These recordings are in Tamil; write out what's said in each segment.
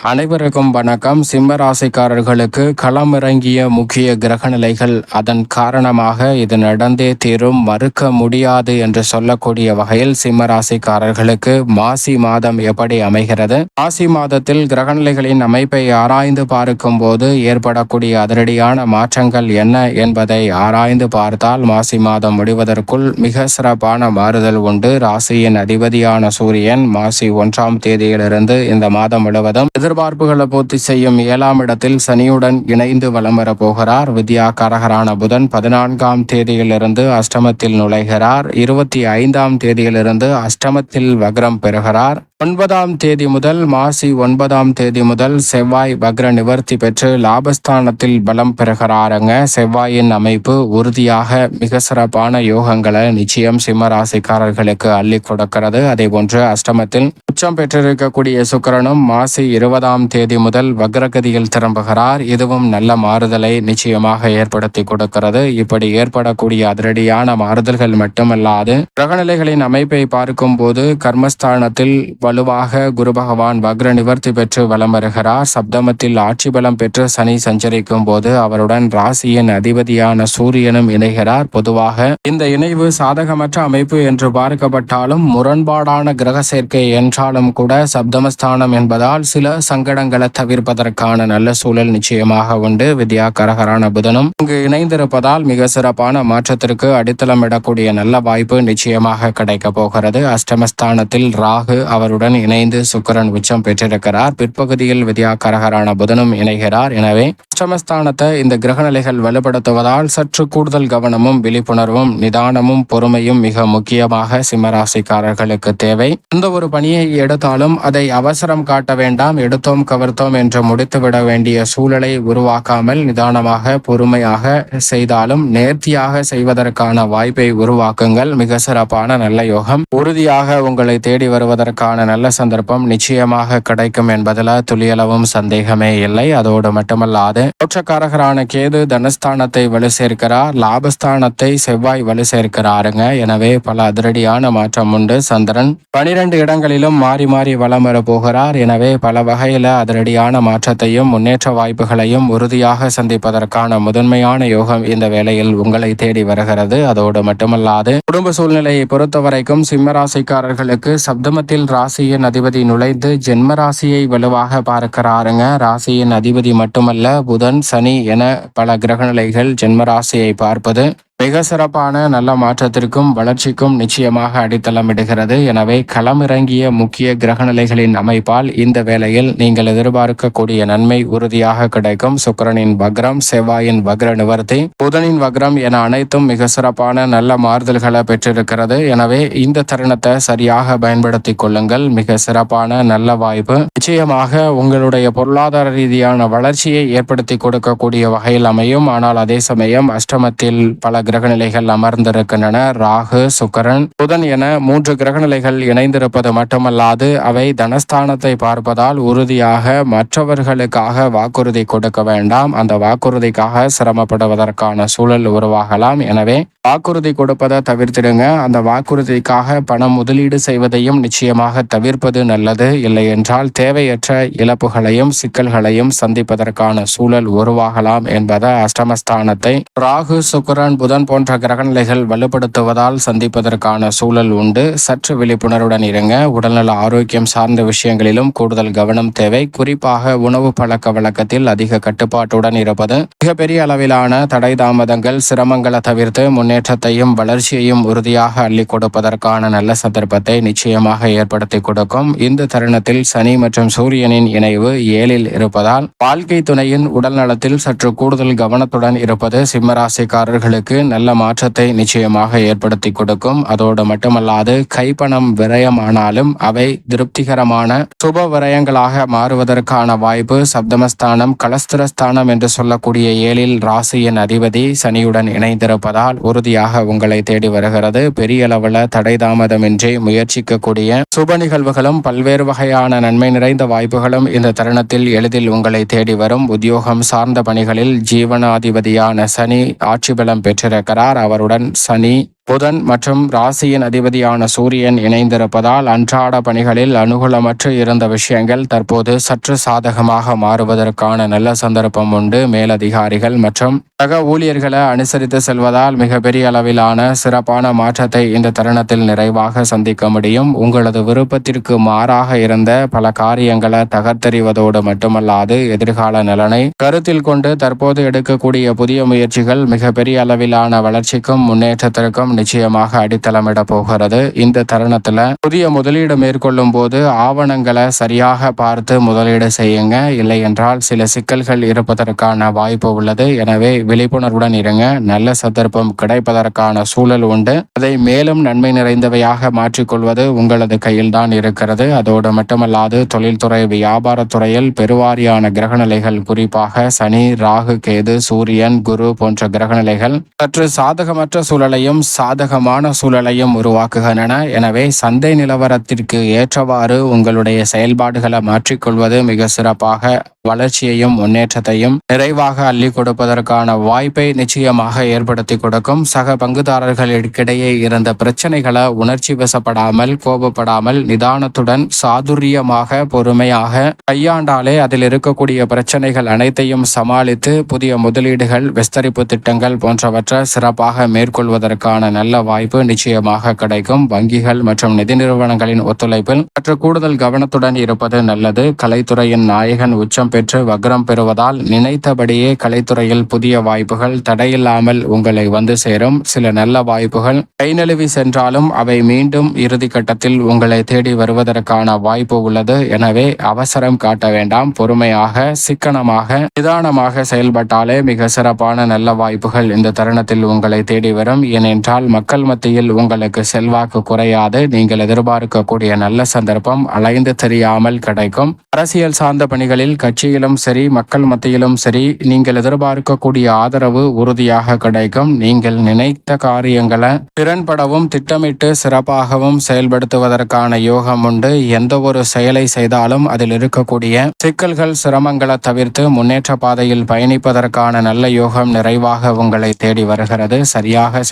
அனைவருக்கும் வணக்கம். சிம்ம ராசிக்காரர்களுக்கு களமிறங்கிய முக்கிய கிரகநிலைகள் அதன் காரணமாக இது நடந்தே தீரும். மறுக்க முடியாது என்று சொல்லக்கூடிய வகையில் சிம்ம ராசிக்காரர்களுக்கு மாசி மாதம் எப்படி அமைகிறது? மாசி மாதத்தில் கிரகநிலைகளின் அமைப்பை ஆராய்ந்து பார்க்கும் போது ஏற்படக்கூடிய அதிரடியான மாற்றங்கள் என்ன என்பதை ஆராய்ந்து பார்த்தால் மாசி மாதம் முடிவதற்குள் மிக சிறப்பான மாறுதல் உண்டு. ராசியின் அதிபதியான சூரியன் மாசி ஒன்றாம் தேதியிலிருந்து இந்த மாதம் முழுவதும் எதிர்பார்ப்புகளை பூர்த்தி செய்யும் ஏழாம் இடத்தில் சனியுடன் இணைந்து வலம் வர போகிறார். வித்யா காரகரான புதன் பதினான்காம் தேதியிலிருந்து அஷ்டமத்தில் நுழைகிறார். இருபத்தி ஐந்தாம் தேதியிலிருந்து அஷ்டமத்தில் வக்ரம் பெறுகிறார். ஒன்பதாம் தேதி முதல் மாசி ஒன்பதாம் தேதி முதல் செவ்வாய் வக்ர நிவர்த்தி பெற்று லாபஸ்தானத்தில் பலம் பெறுகிறாருங்க. செவ்வாயின் அமைப்பு உறுதியாக மிக சிறப்பான யோகங்களை நிச்சயம் சிம்ம ராசிக்காரர்களுக்கு அள்ளி கொடுக்கிறது. அதே போன்று அஷ்டமத்தில் உச்சம் பெற்றிருக்கக்கூடிய சுக்கரனும் மாசி இருபதாம் தேதி முதல் வக்ரகதியில் திரும்புகிறார். இதுவும் நல்ல மாறுதலை நிச்சயமாக ஏற்படுத்தி கொடுக்கிறது. இப்படி ஏற்படக்கூடிய அதிரடியான மாறுதல்கள் மட்டுமல்லாது கிரகநிலைகளின் அமைப்பை பார்க்கும் போது கர்மஸ்தானத்தில் வலுவாக குரு பகவான் வக்ர நிவர்த்தி பெற்று வலம் வருகிறார். சப்தமத்தில் ஆட்சி பலம் பெற்று சனி சஞ்சரிக்கும் போது அவருடன் ராசியின் அதிபதியான சூரியனும் இணைகிறார். பொதுவாக இந்த இணைவு சாதகமற்ற அமைப்பு என்று பார்க்கப்பட்டாலும் முரண்பாடான கிரக சேர்க்கை என்றாலும் கூட சப்தமஸ்தானம் என்பதால் சில சங்கடங்களை தவிர்ப்பதற்கான நல்ல சூழல் நிச்சயமாக உண்டு. வித்யா கரகரான புதனும் இங்கு இணைந்திருப்பதால் மிக சிறப்பான மாற்றத்திற்கு அடித்தளமிடக்கூடிய நல்ல வாய்ப்பு நிச்சயமாக கிடைக்க போகிறது. அஷ்டமஸ்தானத்தில் ராகு அவருடன் அவருடன் இணைந்து சுக்கரன் உச்சம் பெற்றிருக்கிறார். பிற்பகுதியில் வித்யாகரகரான புதனும் இணைகிறார். எனவே அஷ்டமஸ்தானத்தை இந்த கிரகநிலைகள் வலுப்படுத்துவதால் சற்று கூடுதல் கவனமும் விழிப்புணர்வும் நிதானமும் பொறுமையும் மிக முக்கியமாக சிம்மராசிக்காரர்களுக்கு தேவை. எந்த ஒரு பணியை எடுத்தாலும் அதை அவசரம் காட்ட வேண்டாம். எடுத்தோம் கவர்த்தோம் என்று முடித்துவிட வேண்டிய சூழலை உருவாக்காமல் நிதானமாக பொறுமையாக செய்தாலும் நேர்த்தியாக செய்வதற்கான வாய்ப்பை உருவாக்குங்கள். மிக சிறப்பான நல்ல யோகம். உறுதியாக உங்களை தேடி வருவதற்கான நல்ல சந்தர்ப்பம் நிச்சயமாக கிடைக்கும் என்பதில் துளியளவும் சந்தேகமே இல்லை. அதோடு மட்டுமல்லாது தோற்றக்காரகரான கேது தனஸ்தானத்தை வலு சேர்க்கிறார். லாபஸ்தானத்தை செவ்வாய் வலு சேர்க்கிறாருங்க. எனவே பல அதிரடியான மாற்றம் உண்டு. சந்திரன் பனிரெண்டு இடங்களிலும் மாறி மாறி வலம் வர போகிறார். எனவே பல வகையில அதிரடியான மாற்றத்தையும் முன்னேற்ற வாய்ப்புகளையும் உறுதியாக சந்திப்பதற்கான முதன்மையான யோகம் இந்த வேளையில் உங்களை தேடி வருகிறது. அதோடு மட்டுமல்லாது குடும்ப சூழ்நிலையை பொறுத்தவரைக்கும் சிம்மராசிக்காரர்களுக்கு சப்தமத்தில் ராசியின் அதிபதி நுழைந்து ஜென்ம ராசியை வலுவாக பார்க்கிறாருங்க. ராசியின் அதிபதி மட்டுமல்ல புதன் சனி என பல கிரகநிலைகள் ஜென்மராசியை பார்ப்பது. மிக சிறப்பான நல்ல மாற்றத்திற்கும் வளர்ச்சிக்கும் நிச்சயமாக அடித்தளமிடுகிறது எனவே களமிறங்கிய முக்கிய கிரகநிலைகளின் அமைப்பால் இந்த வேளையில் நீங்கள் எதிர்பார்க்கக்கூடிய நன்மை உறுதியாக கிடைக்கும். சுக்கரனின் வக்ரம் செவ்வாயின் வக்ர நிவர்த்தி புதனின் வக்ரம் என அனைத்தும் மிக சிறப்பான நல்ல மாறுதல்களை பெற்றிருக்கிறது. எனவே இந்த தருணத்தை சரியாக பயன்படுத்தி கொள்ளுங்கள். மிக சிறப்பான நல்ல வாய்ப்பு. நிச்சயமாக உங்களுடைய பொருளாதார ரீதியான வளர்ச்சியை ஏற்படுத்தி கொடுக்கக்கூடிய வகையில் அமையும். ஆனால் அதே சமயம் அஷ்டமத்தில் பல கிரகநிலைகள் அமர்ந்திருக்கின்றன. ராகு சுக்கரன் புதன் என மூன்று கிரகநிலைகள் இணைந்திருப்பது மட்டுமல்லாது அவை தனஸ்தானத்தை பார்ப்பதால் உறுதியாக மற்றவர்களுக்காக வாக்குறுதி கொடுக்க வேண்டாம். அந்த வாக்குறுதிக்காக சிரமப்படுவதற்கான சூழல் உருவாகலாம். எனவே வாக்குறுதி கொடுப்பதை தவிர்த்திடுங்க. அந்த வாக்குறுதிக்காக பணம் முதலீடு செய்வதையும் நிச்சயமாக தவிர்ப்பது நல்லது. இல்லை என்றால் தேவையற்ற இழப்புகளையும் சிக்கல்களையும் சந்திப்பதற்கான சூழல் உருவாகலாம் என்பதை அஷ்டமஸ்தானத்தை. ராகு சுக்கரன் புதன் புதன் போன்ற கிரகநிலைகள் வலுப்படுத்துவதால் சந்திப்பதற்கான சூழல் உண்டு. சற்று விழிப்புணர்வுடன் இருங்க. உடல்நல ஆரோக்கியம் சார்ந்த விஷயங்களிலும் கூடுதல் கவனம் தேவை. குறிப்பாக உணவு பழக்க வழக்கத்தில் அதிக கட்டுப்பாட்டுடன் இருப்பது. மிகப்பெரிய அளவிலான தடை தாமதங்கள் சிரமங்களை தவிர்த்து முன்னேற்றத்தையும் வளர்ச்சியையும் உறுதியாக அள்ளி கொடுப்பதற்கான நல்ல சந்தர்ப்பத்தை நிச்சயமாக ஏற்படுத்தி கொடுக்கும். இந்த தருணத்தில் சனி மற்றும் சூரியனின் இணைவு ஏழில் இருப்பதால் வாழ்க்கை துணையின் உடல் நலத்தில் சற்று கூடுதல் கவனத்துடன் இருப்பது. சிம்மராசிக்காரர்களுக்கு நல்ல மாற்றத்தை நிச்சயமாக ஏற்படுத்தி கொடுக்கும். அதோடு மட்டுமல்லாது கைப்பணம் விரயமானாலும் அவை திருப்திகரமான சுப விரயங்களாக மாறுவதற்கான வாய்ப்பு சப்தமஸ்தானம் கலஸ்திரஸ்தானம் என்று சொல்லக்கூடிய ஏழில் ராசியின் அதிபதி சனியுடன் இணைந்திருப்பதால் உறுதியாக உங்களை தேடி வருகிறது. பெரிய அளவில் தடை தாமதமின்றி முயற்சிக்கக்கூடிய சுப நிகழ்வுகளும் பல்வேறு வகையான நன்மை நிறைந்த வாய்ப்புகளும் இந்த தருணத்தில் எளிதில் உங்களை தேடி வரும். உத்தியோகம் சார்ந்த பணிகளில் ஜீவனாதிபதியான சனி ஆட்சி பலம் பெற்றிருக்கிறார். இருக்கிற கரார் அவருடன் சனி புதன் மற்றும் ராசியின் அதிபதியான சூரியன் இணைந்திருப்பதால் அன்றாட பணிகளில் அனுகூலமற்று இருந்த விஷயங்கள் தற்போது சற்று சாதகமாக மாறுவதற்கான நல்ல சந்தர்ப்பம் உண்டு. மேலதிகாரிகள் மற்றும் சக ஊழியர்களை அனுசரித்து செல்வதால் மிகப்பெரிய அளவிலான சிறப்பான மாற்றத்தை இந்த தருணத்தில் நிறைவாக சந்திக்க முடியும். உங்களது விருப்பத்திற்கு மாறாக இருந்த பல காரியங்களை தகர்த்தெறிவதோடு மட்டுமல்லாது எதிர்கால நலனை கருத்தில் கொண்டு தற்போது எடுக்கக்கூடிய புதிய முயற்சிகள் மிகப்பெரிய அளவிலான வளர்ச்சிக்கும் முன்னேற்றத்திற்கும் நிச்சயமாக அடித்தளமிட போகிறது. இந்த தருணத்துல புதிய முதலீடு மேற்கொள்ளும் போது ஆவணங்களை சரியாக பார்த்து முதலீடு செய்யுங்க. இல்லை என்றால் சில சிக்கல்கள் இருப்பதற்கான வாய்ப்பு உள்ளது. எனவே விழிப்புணர்வுடன் இருங்க. நல்ல சந்தர்ப்பம் கிடைப்பதற்கான சூழல் உண்டு. அதை மேலும் நன்மை நிறைந்தவையாக மாற்றிக்கொள்வது உங்களது கையில்தான் இருக்கிறது. அதோடு மட்டுமல்லாது தொழில்துறை வியாபாரத்துறையில் பெருவாரியான கிரகநிலைகள் குறிப்பாக சனி ராகு கேது சூரியன் குரு போன்ற கிரகநிலைகள் சற்று சாதகமற்ற சூழலையும் சாதகமான சூழலையும் உருவாக்குகின்றன. எனவே சந்தை நிலவரத்திற்கு ஏற்றவாறு உங்களுடைய செயல்பாடுகளை மாற்றிக்கொள்வது மிக சிறப்பாக வளர்ச்சியையும் முன்னேற்றத்தையும் நிறைவாக அள்ளி கொடுப்பதற்கான வாய்ப்பை நிச்சயமாக ஏற்படுத்தி கொடுக்கும். சக பங்குதாரர்களுக்கிடையே இருந்த பிரச்சனைகளை உணர்ச்சி வசப்படாமல் கோபப்படாமல் நிதானத்துடன் சாதுரியமாக பொறுமையாக கையாண்டாலே அதில் இருக்கக்கூடிய பிரச்சனைகள் அனைத்தையும் சமாளித்து புதிய முதலீடுகள் விஸ்தரிப்பு திட்டங்கள் போன்றவற்றை சிறப்பாக மேற்கொள்வதற்கான நல்ல வாய்ப்பு நிச்சயமாக கிடைக்கும். வங்கிகள் மற்றும் நிதி நிறுவனங்களின் ஒத்துழைப்பில் சற்று கூடுதல் கவனத்துடன் இருப்பது நல்லது. கலைத்துறையின் நாயகன் உச்சம் பெற்று வக்ரம் பெறுவதால் நினைத்தபடியே கலைத்துறையில் புதிய வாய்ப்புகள் தடையில்லாமல் உங்களை வந்து சேரும். சில நல்ல வாய்ப்புகள் கைநழுவி சென்றாலும் அவை மீண்டும் இறுதி கட்டத்தில் உங்களை தேடி வருவதற்கான வாய்ப்பு உள்ளது. எனவே அவசரம் காட்ட வேண்டாம். பொறுமையாக சிக்கனமாக நிதானமாக செயல்பட்டாலே மிக சிறப்பான நல்ல வாய்ப்புகள் இந்த தருணத்தில் உங்களை தேடி வரும். ஏனென்றால் மக்கள் மத்தியில் உங்களுக்கு செல்வாக்கு குறையாது. நீங்கள் எதிர்பார்க்கக்கூடிய நல்ல சந்தர்ப்பம் அலைந்து தெரியாமல் கிடைக்கும். அரசியல் சார்ந்த பணிகளில் கட்சியிலும் சரி மக்கள் மத்தியிலும் சரி நீங்கள் எதிர்பார்க்கக்கூடிய ஆதரவு உறுதியாக கிடைக்கும். நீங்கள் நினைத்த காரியங்களை திறன்படவும் திட்டமிட்டு சிறப்பாகவும் செயல்படுத்துவதற்கான யோகம் உண்டு. எந்த ஒரு செயலை செய்தாலும் அதில் இருக்கக்கூடிய சிக்கல்கள் சிரமங்களை தவிர்த்து முன்னேற்ற பாதையில் பயணிப்பதற்கான நல்ல யோகம் நிறைவாக உங்களை தேடி வருகிறது. சரியாக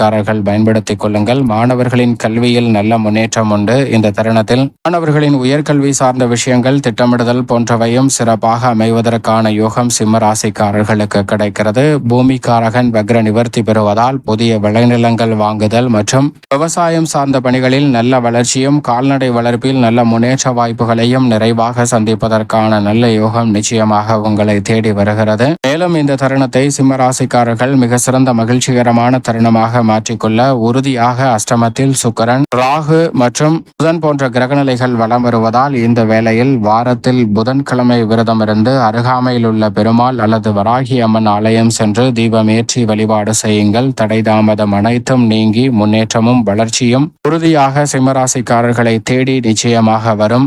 சிம்மராசிக்காரர்கள் பயன்படுத்திக் கொள்ளுங்கள். மாணவர்களின் கல்வியில் நல்ல முன்னேற்றம் உண்டு. இந்த தருணத்தில் மாணவர்களின் உயர்கல்வி சார்ந்த விஷயங்கள் திட்டமிடுதல் போன்றவையும் சிறப்பாக அமைவதற்கான யோகம் சிம்ம ராசிக்காரர்களுக்கு கிடைக்கிறது. பூமிக்காரகன் வக்ர நிவர்த்தி பெறுவதால் புதிய விளைநிலங்கள் வாங்குதல் மற்றும் விவசாயம் சார்ந்த பணிகளில் நல்ல வளர்ச்சியும் கால்நடை வளர்ப்பில் நல்ல முன்னேற்ற வாய்ப்புகளையும் நிறைவாக சந்திப்பதற்கான நல்ல யோகம் நிச்சயமாக உங்களை தேடி வருகிறது. மேலும் இந்த தருணத்தை சிம்மராசிக்காரர்கள் மிக சிறந்த மகிழ்ச்சிகரமான தருணமாக மாற்றிக்கொள்ள உறுதியாக அஷ்டமத்தில் சுக்கரன் ராகு மற்றும் புதன் போன்ற கிரகநிலைகள் வலம் வருவதால் இந்த வேளையில் வாரத்தில் புதன்கிழமை விரதம் இருந்து அருகாமையில் உள்ள பெருமாள் அல்லது வராகி அம்மன் ஆலயம் சென்று தீபம் ஏற்றி வழிபாடு செய்யுங்கள். தடை தாமதம் அனைத்தும் நீங்கி முன்னேற்றமும் வளர்ச்சியும் உறுதியாக சிம்மராசிக்காரர்களை தேடி நிச்சயமாக வரும்.